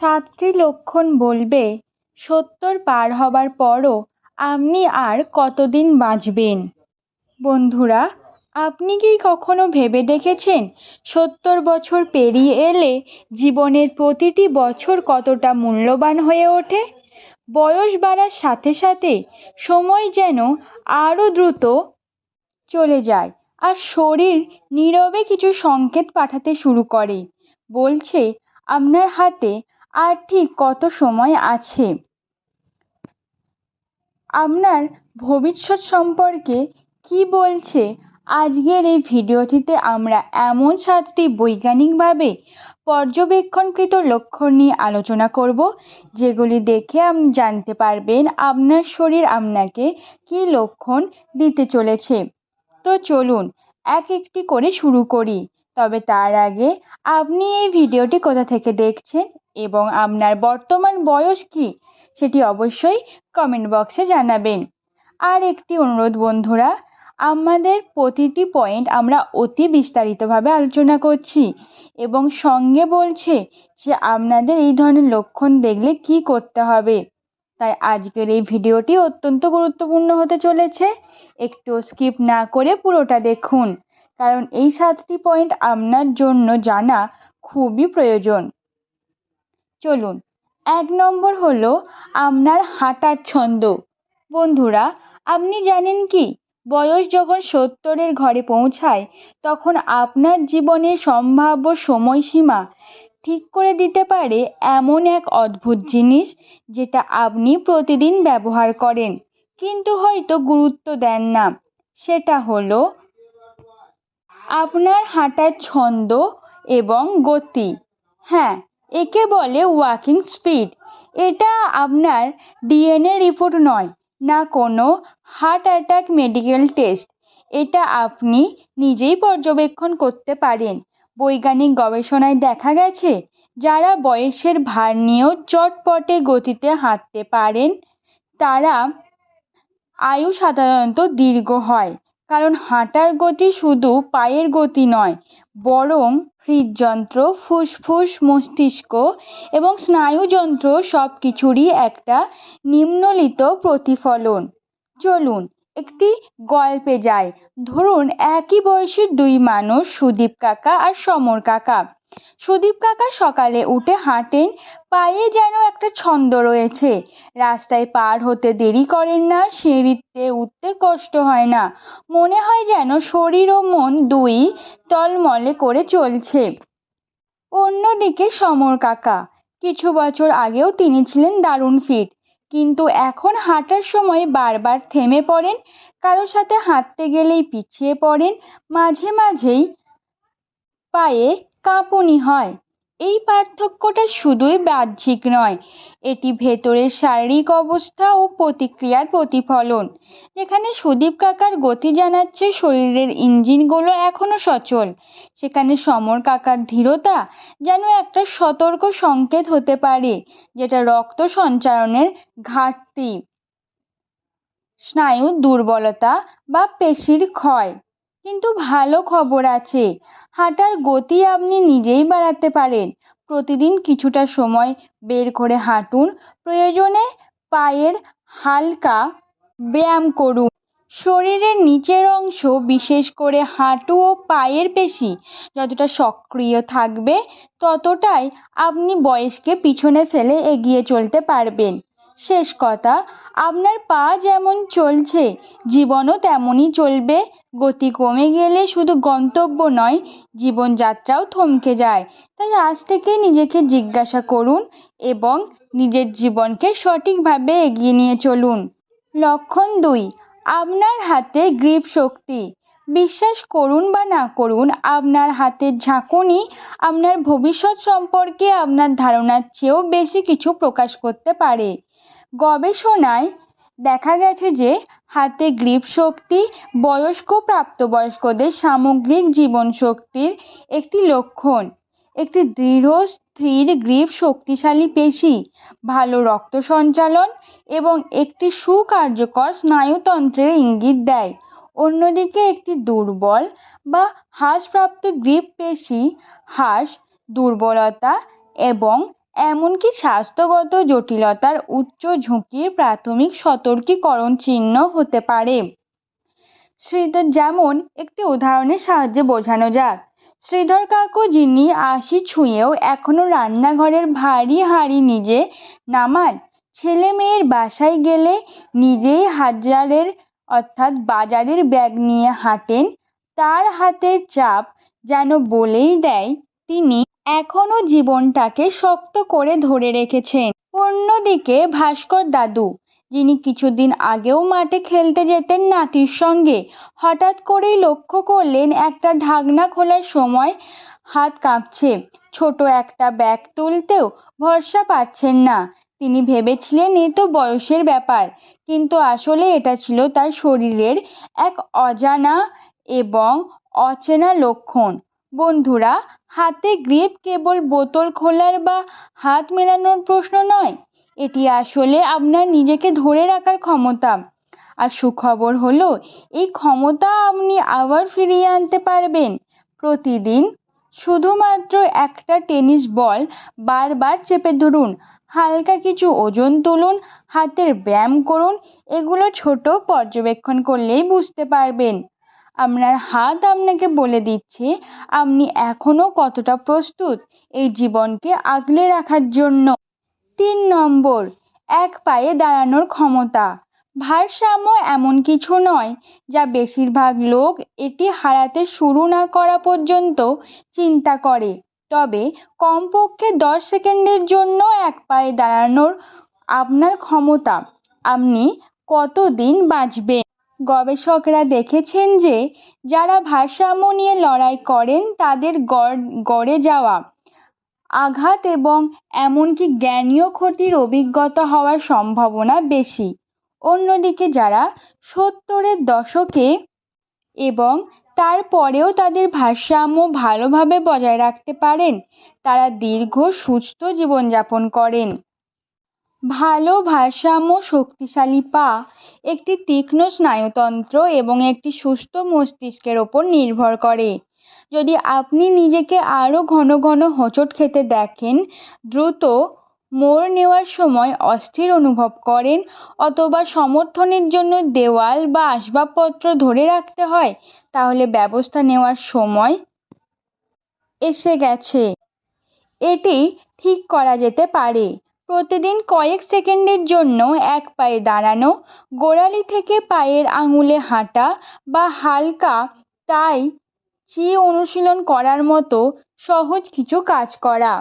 সাতটি লক্ষণ বলবে। সত্তর পার হবার পরও আপনি আর কতদিন বাঁচবেন? বন্ধুরা, আপনি কি কখনো ভেবে দেখেছেন সত্তর বছর পেরিয়ে এলে জীবনের প্রতিটি বছর কতটা মূল্যবান হয়ে ওঠে? বয়স বাড়ার সাথে সাথে সময় যেন আরও দ্রুত চলে যায় আর শরীর নীরবে কিছু সংকেত পাঠাতে শুরু করে। বলছে, আপনার হাতে আর ঠিক কত সময় আছে? আপনার ভবিষ্যৎ সম্পর্কে কী বলছে? আজকের এই ভিডিওটিতে আমরা এমন সাতটি বৈজ্ঞানিকভাবে পর্যবেক্ষণকৃত লক্ষণ নিয়ে আলোচনা করব, যেগুলি দেখে আপনি জানতে পারবেন আপনার শরীর আপনাকে কী লক্ষণ দিতে চলেছে। তো চলুন, এক একটি করে শুরু করি। তবে তার আগে আপনি এই ভিডিওটি কোথা থেকে দেখছেন এবং আপনার বর্তমান বয়স কী সেটি অবশ্যই কমেন্ট বক্সে জানাবেন। আর একটি অনুরোধ বন্ধুরা, আমাদের প্রতিটি পয়েন্ট আমরা অতি বিস্তারিতভাবে আলোচনা করছি এবং সঙ্গে বলছে যে আপনাদের এই ধরনের লক্ষণ দেখলে কি করতে হবে। তাই আজকের এই ভিডিওটি অত্যন্ত গুরুত্বপূর্ণ হতে চলেছে। একটু স্কিপ না করে পুরোটা দেখুন। কারণ এই সাতটি পয়েন্ট আপনার জন্য জানা খুবই প্রয়োজন। চলুন, এক নম্বর হলো আপনার হাঁটার ছন্দ। বন্ধুরা, আপনি জানেন কি? বয়স যখন সত্তরের ঘরে পৌঁছায়, তখন আপনার জীবনের সম্ভাব্য সময়সীমা ঠিক করে দিতে পারে এমন এক অদ্ভুত জিনিস যেটা আপনি প্রতিদিন ব্যবহার করেন, কিন্তু হয়তো গুরুত্ব দেন না। সেটা হলো আপনার হাঁটার ছন্দ এবং গতি। হ্যাঁ একে বলে ওয়াকিং স্পিড এটা আপনার ডিএনএ রিপোর্ট নয়, না কোনো হার্ট অ্যাটাক মেডিকেল টেস্ট এটা আপনি নিজেই পর্যবেক্ষণ করতে পারেন। বৈজ্ঞানিক গবেষণায় দেখা গেছে, যারা বয়সের ভার নিয়েও চটপটে গতিতে হাঁটতে পারেন, তারা আয়ু সাধারণত দীর্ঘ হয়। কারণ হাঁটার গতি শুধু পায়ের গতি নয়, বরং হৃদযন্ত্র, ফুসফুস, মস্তিষ্ক এবং স্নায়ুযন্ত্র সব কিছুরই একটা নিম্নলিত প্রতিফলন। চলুন একটি গল্পে যায় ধরুন একই বয়সের দুই মানুষ সুদীপ কাকা আর সমর কাকা। সুদীপ কাকা সকালে উঠে হাঁটেন, পায়ে যেন একটা ছন্দ রয়েছে। রাস্তায় পার হতে দেরি করেন না, সিঁড়িতে উঠতে কষ্ট হয় না। মনে হয় যেন শরীর ও মন দুই তলমলে করে চলছে। অন্যদিকে সমর কাকা, কিছু বছর আগেও তিনি ছিলেন দারুণ ফিট, কিন্তু এখন হাঁটার সময় বারবার থেমে পড়েন কারোর সাথে হাঁটতে গেলেই পিছিয়ে পড়েন, মাঝে মাঝেই পায়ে কাঁপুনি হয়। এই পার্থক্যটা শুধুই বাহ্যিক নয়, এটি ভেতরের শারীরিক অবস্থা ও প্রতিক্রিয়ার প্রতিফলন। যেখানে সুদীপ কাকার গতি জানাচ্ছে শরীরের ইঞ্জিনগুলো এখনও সচল, সেখানে সমর কাকার ধীরতা যেন একটা সতর্ক সংকেত হতে পারে, যেটা রক্ত সঞ্চারণের ঘাটতি, স্নায়ুর দুর্বলতা বা পেশির ক্ষয়। কিন্তু ভালো খবর আছে। হাঁটার গতি আপনি নিজেই বাড়াতে পারেন। প্রতিদিন কিছুটা সময় বের করে হাঁটুন। প্রয়োজনে পায়ের হালকা ব্যায়াম করুন। শরীরের নিচের অংশ, বিশেষ করে হাঁটু ও পায়ের পেশি, যতটা সক্রিয় থাকবে, ততটাই আপনি বয়সকে পিছনে ফেলে এগিয়ে চলতে পারবেন। শেষ কথা, আপনার পা যেমন চলছে, জীবনও তেমনই চলবে। গতি কমে গেলে শুধু গন্তব্য নয়, জীবনযাত্রাও থমকে যায়। তাই আজ থেকে নিজেকে জিজ্ঞাসা করুন এবং নিজের জীবনকে সঠিকভাবে এগিয়ে নিয়ে চলুন। লক্ষণ দুই, আপনার হাতে গ্রিপ শক্তি। বিশ্বাস করুন বা না করুন, আপনার হাতের ঝাঁকুনি আপনার ভবিষ্যৎ সম্পর্কে আপনার ধারণার চেয়েও বেশি কিছু প্রকাশ করতে পারে। গবেষণায় দেখা গেছে যে হাতে গ্রিপ শক্তি, বয়স্ক প্রাপ্তবয়স্কদের সামগ্রিক জীবনশক্তির একটি লক্ষণ। একটি দৃঢ়, স্থির গ্রিপ শক্তিশালী পেশি, ভালো রক্ত সঞ্চালন এবং একটি সুকার্যকর স্নায়ুতন্ত্রের ইঙ্গিত দেয়। অন্যদিকে একটি দুর্বল বা হ্রাসপ্রাপ্ত গ্রিপ পেশি হ্রাস দুর্বলতা এবং এমনকি স্বাস্থ্যগত জটিলতার উচ্চ ঝুঁকির প্রাথমিক সতর্কীকরণ চিহ্ন হতে পারে। শ্রীধর, যেমন একটি উদাহরণের সাহায্যে বোঝানো যাক, শ্রীধর কাকু যিনি আশি ছুঁয়েও এখনও রান্নাঘরের ভারী হাঁড়ি নিজে নামান, ছেলে মেয়ের বাসায় গেলে নিজেই হাজারের অর্থাৎ বাজারের ব্যাগ নিয়ে হাঁটেন, তার হাতের চাপ যেন বলেই দেয় তিনি এখনও জীবনটাকে শক্ত করে ধরে রেখেছেন। অন্যদিকে ভাস্কর দাদু, যিনি কিছুদিন আগেও মাঠে খেলতে যেতেন নাতির সঙ্গে, হঠাৎ করেই লক্ষ্য করলেন একটা ঢাকনা খোলার সময় হাত কাঁপছে। ছোট একটা ব্যাগ তুলতেও ভরসা পাচ্ছেন না। তিনি ভেবেছিলেন এ তো বয়সের ব্যাপার, কিন্তু আসলে এটা ছিল তার শরীরের এক অজানা এবং অচেনা লক্ষণ। বন্ধুরা, হাতে গ্রিপ কেবল বোতল খোলার বা হাত মেলানোর প্রশ্ন নয়। এটি আসলে আপনার নিজেকে ধরে রাখার ক্ষমতা। আর সুখবর হলো, এই ক্ষমতা আপনি আবার ফিরিয়ে আনতে পারবেন। প্রতিদিন শুধুমাত্র একটা টেনিস বল বারবার চেপে ধরুন, হালকা কিছু ওজন তুলুন, হাতের ব্যায়াম করুন, এগুলো ছোট পর্যবেক্ষণ করলেই বুঝতে পারবেন। আপনার হাত আপনাকে বলে দিচ্ছে, আপনি এখনও কতটা প্রস্তুত এই জীবনকে আগলে রাখার জন্য। তিন নম্বর, এক পায়ে দাঁড়ানোর ক্ষমতা। ভারসাম্য এমন কিছু নয় যা বেশিরভাগ লোক এটি হারাতে শুরু না করা পর্যন্ত চিন্তা করে। তবে কমপক্ষে দশ সেকেন্ডের জন্য এক পায়ে দাঁড়ানোর আপনার ক্ষমতা, আপনি কতদিন বাঁচবেন? গবেষকরা দেখেছেন যে, যারা ভারসাম্য নিয়ে লড়াই করেন, তাদের গড়, গড়ে যাওয়া আঘাত এবং এমনকি জ্ঞানীয় ক্ষতির অভিজ্ঞতা হওয়ার সম্ভাবনা বেশি। অন্যদিকে যারা সত্তরের দশকে এবং তারপরেও তাদের ভারসাম্য ভালোভাবে বজায় রাখতে পারেন, তারা দীর্ঘ সুস্থ জীবনযাপন করেন। ভালো ভারসাম্য শক্তিশালী পা, একটি তীক্ষ্ণ স্নায়ুতন্ত্র এবং একটি সুস্থ মস্তিষ্কের ওপর নির্ভর করে। যদি আপনি নিজেকে আরও ঘন ঘন হোঁচট খেতে দেখেন, দ্রুত মোড় নেওয়ার সময় অস্থির অনুভব করেন অথবা সমর্থনের জন্য দেওয়াল বা আসবাবপত্র ধরে রাখতে হয়, তাহলে ব্যবস্থা নেওয়ার সময় এসে গেছে। এটি ঠিক করা যেতে পারে। প্রতিদিন কয়েক সেকেন্ডের জন্য এক পায়ে দাঁড়ানো, গোড়ালি থেকে পায়ের আঙুলে হাঁটা বা হালকা তাই চি অনুশীলন করার মতো সহজ কিছু কাজ করা।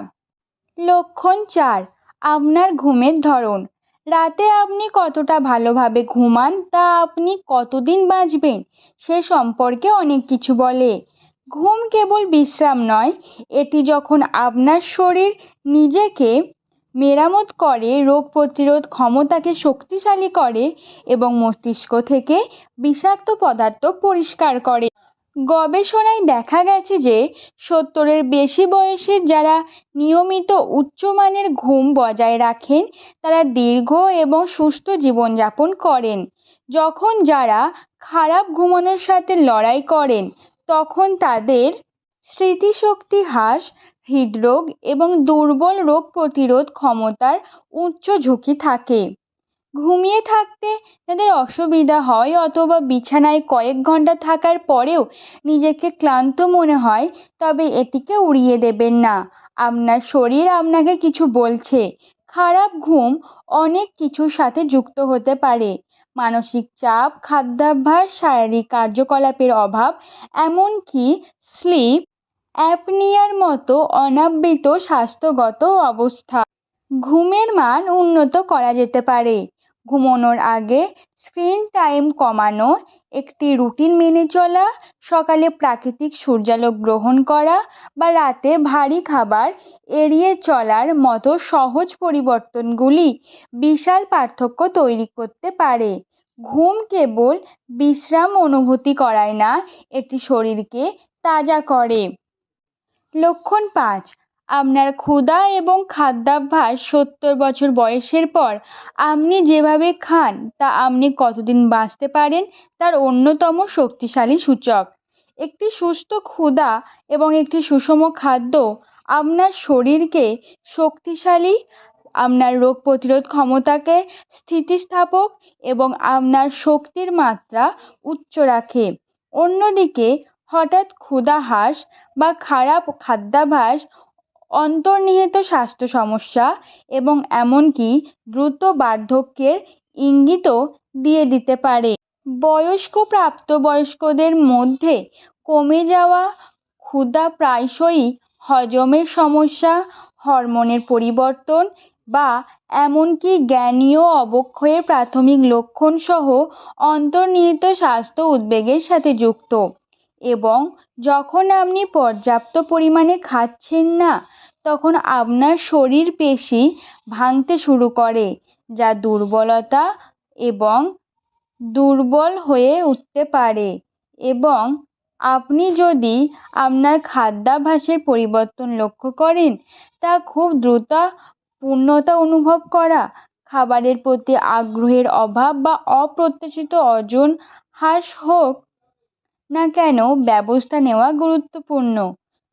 লক্ষণ চার, আপনার ঘুমের ধরন। রাতে আপনি কতটা ভালোভাবে ঘুমান তা আপনি কতদিন বাঁচবেন সে সম্পর্কে অনেক কিছু বলে। ঘুম কেবল বিশ্রাম নয়, এটি যখন আপনার শরীর নিজেকে মেরামত করে, রোগ প্রতিরোধ ক্ষমতাকে শক্তিশালী করে এবং মস্তিষ্ক থেকে বিষাক্ত পদার্থ পরিষ্কার করে। গবেষণায় দেখা গেছে যে, সত্তরের বেশি বয়সের যারা নিয়মিত উচ্চমানের ঘুম বজায় রাখেন, তারা দীর্ঘ এবং সুস্থ জীবনযাপন করেন। যখন যারা খারাপ ঘুমানোর সাথে লড়াই করেন, তখন তাদের স্মৃতিশক্তি হ্রাস হৃদরোগ এবং দুর্বল রোগ প্রতিরোধ ক্ষমতার উচ্চ ঝুঁকি থাকে। ঘুমিয়ে থাকতে যাদের অসুবিধা হয় অথবা বিছানায় কয়েক ঘণ্টা থাকার পরেও নিজেকে ক্লান্ত মনে হয়, তবে এটিকে উড়িয়ে দেবেন না। আপনার শরীর আপনাকে কিছু বলছে। খারাপ ঘুম অনেক কিছুর সাথে যুক্ত হতে পারে। মানসিক চাপ, খাদ্যাভ্যাস, শারীরিক কার্যকলাপের অভাব, এমনকি স্লিপ অ্যাপনিয়ার মতো অনাবৃত স্বাস্থ্যগত অবস্থা। ঘুমের মান উন্নত করা যেতে পারে। ঘুমানোর আগে স্ক্রিন টাইম কমানো, একটি রুটিন মেনে চলা, সকালে প্রাকৃতিক সূর্যালোক গ্রহণ করা বা রাতে ভারী খাবার এড়িয়ে চলার মতো সহজ পরিবর্তনগুলি বিশাল পার্থক্য তৈরি করতে পারে। ঘুম কেবল বিশ্রাম অনুভূতি করায় না, এটি শরীরকে তাজা করে। লক্ষণ পাঁচ। আপনার ক্ষুধা এবং খাদ্যাভ্যাস সত্তর বছর বয়সের পর আপনি যেভাবে খান, তা আপনি কতদিন বাঁচতে পারেন, তার অন্যতম শক্তিশালী সূচক। একটি সুস্থ ক্ষুধা এবং একটি সুষম খাদ্য আপনার শরীরকে শক্তিশালী, আপনার রোগ প্রতিরোধ ক্ষমতাকে স্থিতিস্থাপক এবং আপনার শক্তির মাত্রা উচ্চ রাখে। অন্যদিকে হঠাৎ ক্ষুধাহ্রাস বা খারাপ খাদ্যাভ্যাস অন্তর্নিহিত স্বাস্থ্য সমস্যা এবং এমনকি দ্রুত বার্ধক্যের ইঙ্গিতও দিয়ে দিতে পারে। বয়স্ক প্রাপ্তবয়স্কদের মধ্যে কমে যাওয়া ক্ষুধা প্রায়শই হজমের সমস্যা, হরমোনের পরিবর্তন বা এমনকি জ্ঞানীয় অবক্ষয়ের প্রাথমিক লক্ষণ সহ অন্তর্নিহিত স্বাস্থ্য উদ্বেগের সাথে যুক্ত। এবং যখন আপনি পর্যাপ্ত পরিমাণে খাচ্ছেন না, তখন আপনার শরীর পেশি ভাঙতে শুরু করে, যা দুর্বলতা এবং দুর্বল হয়ে উঠতে পারে। এবং আপনি যদি আপনার খাদ্যাভ্যাসের পরিবর্তন লক্ষ্য করেন, তা খুব দ্রুত পূর্ণতা অনুভব করা, খাবারের প্রতি আগ্রহের অভাব বা অপ্রত্যাশিত ওজন হ্রাস হোক না কেন ব্যবস্থা নেওয়া গুরুত্বপূর্ণ।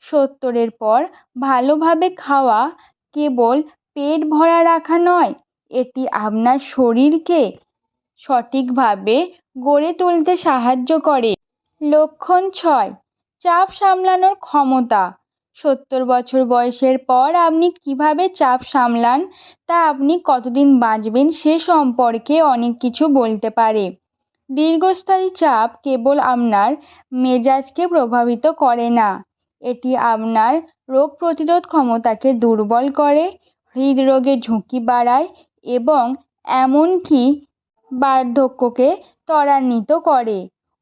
সত্তরের পর ভালোভাবে খাওয়া কেবল পেট ভরা রাখা নয়, এটি আপনার শরীরকে সঠিকভাবে গড়ে তুলতে সাহায্য করে। লক্ষণ ছয়, চাপ সামলানোর ক্ষমতা। সত্তর বছর বয়সের পর আপনি কীভাবে চাপ সামলান তা আপনি কতদিন বাঁচবেন সে সম্পর্কে অনেক কিছু বলতে পারে। দীর্ঘস্থায়ী চাপ কেবল আপনার মেজাজকে প্রভাবিত করে না। এটি আপনার রোগ প্রতিরোধ ক্ষমতাকে দুর্বল করে হৃদরোগের ঝুঁকি বাড়ায় এবং এমনকি বার্ধক্যকে ত্বরান্বিত করে।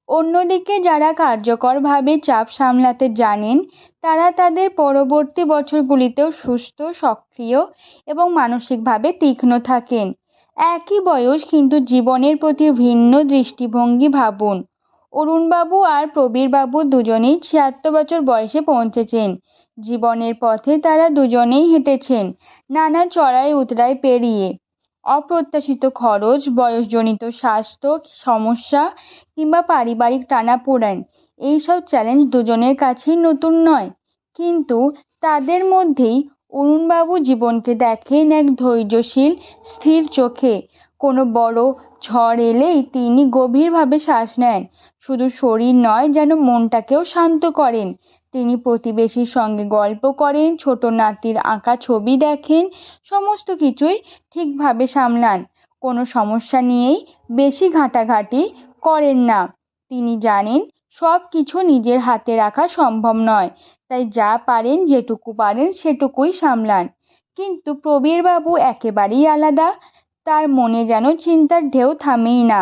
অন্যদিকে যারা কার্যকরভাবে চাপ সামলাতে জানেন, তারা তাদের পরবর্তী বছরগুলিতেও সুস্থ, সক্রিয় এবং মানসিকভাবে তীক্ষ্ণ থাকেন। একই বয়স কিন্তু জীবনের প্রতি ভিন্ন দৃষ্টিভঙ্গি ভাবুন। অরুণবাবু আর প্রবীরবাবু দুজনেই ছিয়াত্তর বছর বয়সে পৌঁছেছেন। জীবনের পথে তারা দুজনেই হেঁটেছেন, নানা চড়াই উতরাই পেরিয়ে। অপ্রত্যাশিত খরচ, বয়সজনিত স্বাস্থ্য সমস্যা কিংবা পারিবারিক টানাপোড়েন, এইসব চ্যালেঞ্জ দুজনের কাছেই নতুন নয়। কিন্তু তাদের মধ্যেই অরুণবাবু জীবনকে দেখেন এক ধৈর্যশীল, স্থির চোখে। কোনো বড় ঝড় এলেই তিনি গভীরভাবে শ্বাস নেন। শুধু শরীর নয়, যেন মনটাকেও শান্ত করেন। তিনি প্রতিবেশীর সঙ্গে গল্প করেন, ছোট নাতির আঁকা ছবি দেখেন, সমস্ত কিছুই ঠিকভাবে সামলান। কোনো সমস্যা নিয়েই বেশি ঘাঁটাঘাঁটি করেন না। তিনি জানেন সব কিছু নিজের হাতে রাখা সম্ভব নয়। তাই যা পারেন, যেটুকু পারেন সেটুকুই সামলান। কিন্তু প্রবীরবাবু একেবারেই আলাদা। তার মনে যেন চিন্তার ঢেউ থামেই না।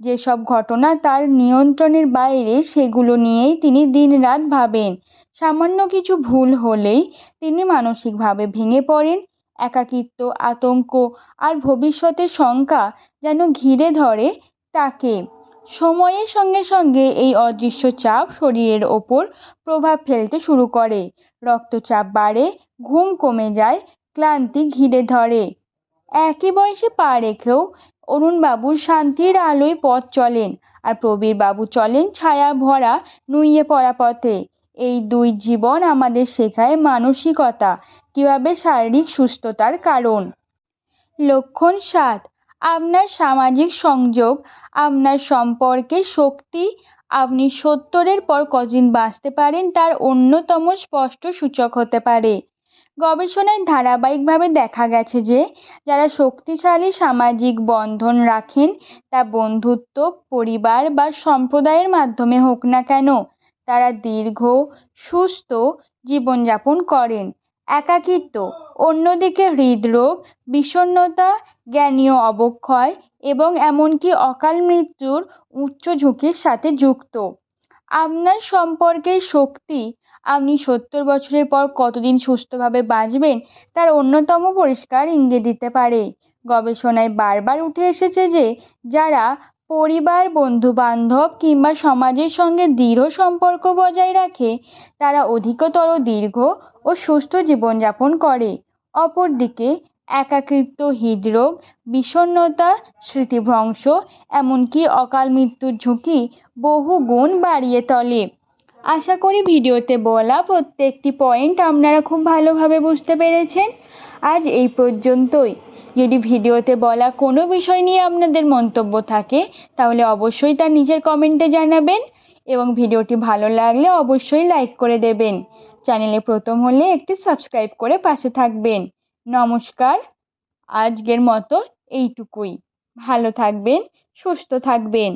যেসব ঘটনা তার নিয়ন্ত্রণের বাইরে, সেগুলো নিয়েই তিনি দিনরাত ভাবেন। সামান্য কিছু ভুল হলেই তিনি মানসিকভাবে ভেঙে পড়েন। একাকিত্ব, আতঙ্ক আর ভবিষ্যতের শঙ্কা যেন ঘিরে ধরে তাকে। সময়ের সঙ্গে সঙ্গে এই অদৃশ্য চাপ শরীরের ওপর প্রভাব ফেলতে শুরু করে। রক্তচাপ বাড়ে, ঘুম কমে যায়, ক্লান্তি ঘিরে ধরে। একই বয়সে পা রেখেও অরুণবাবুর শান্তির আলোয় পথ চলেন আর প্রবীরবাবু চলেন ছায়া ভরা নুইয়ে পড়া পথে। এই দুই জীবন আমাদের শেখায় মানসিকতা, কীভাবে শারীরিক সুস্থতার কারণ। লক্ষণ সাত, আপনার সামাজিক সংযোগ আপনার সম্পর্কে শক্তি আপনি সত্তরের পর কদিন বাঁচতে পারেন, তার অন্যতম স্পষ্ট সূচক হতে পারে। গবেষণায় ধারাবাহিকভাবে দেখা গেছে যে, যারা শক্তিশালী সামাজিক বন্ধন রাখেন, তা বন্ধুত্ব, পরিবার বা সম্প্রদায়ের মাধ্যমে হোক না কেন, তারা দীর্ঘ, সুস্থ জীবনযাপন করেন। একাকিত্ব, অন্যদিকে হৃদরোগ, বিষণ্ণতা, জ্ঞানীয় অবক্ষয় এবং এমনকি অকাল মৃত্যুর উচ্চ ঝুঁকির সাথে যুক্ত। আপনার সম্পর্কের শক্তি আপনি সত্তর বছরের পর কতদিন সুস্থভাবে বাঁচবেন তার অন্যতম পরিষ্কার ইঙ্গিত দিতে পারে। গবেষণায় বারবার উঠে এসেছে যে, যারা পরিবার, বন্ধুবান্ধব কিংবা সমাজের সঙ্গে দৃঢ় সম্পর্ক বজায় রাখে, তারা অধিকতর দীর্ঘ ও সুস্থ জীবনযাপন করে। অপরদিকে একাকিত্ব হৃদরোগ, বিষণ্ণতা, স্মৃতিভ্রংশ, এমনকি অকাল মৃত্যুর ঝুঁকি বহু গুণ বাড়িয়ে তোলে। আশা করি ভিডিওতে বলা প্রত্যেকটি পয়েন্ট আপনারা খুব ভালোভাবে বুঝতে পেরেছেন। আজ এই পর্যন্তই। যদি ভিডিওতে বলা কোনো বিষয় নিয়ে আপনাদের মন্তব্য থাকে, তাহলে অবশ্যই তা নিজের কমেন্টে জানাবেন এবং ভিডিওটি ভালো লাগলে অবশ্যই লাইক করে দেবেন। চ্যানেলে প্রথম হলে একটি সাবস্ক্রাইব করে পাশে থাকবেন। নমস্কার। আজকের মতো এইটুকুই। ভালো থাকবেন সুস্থ থাকবেন।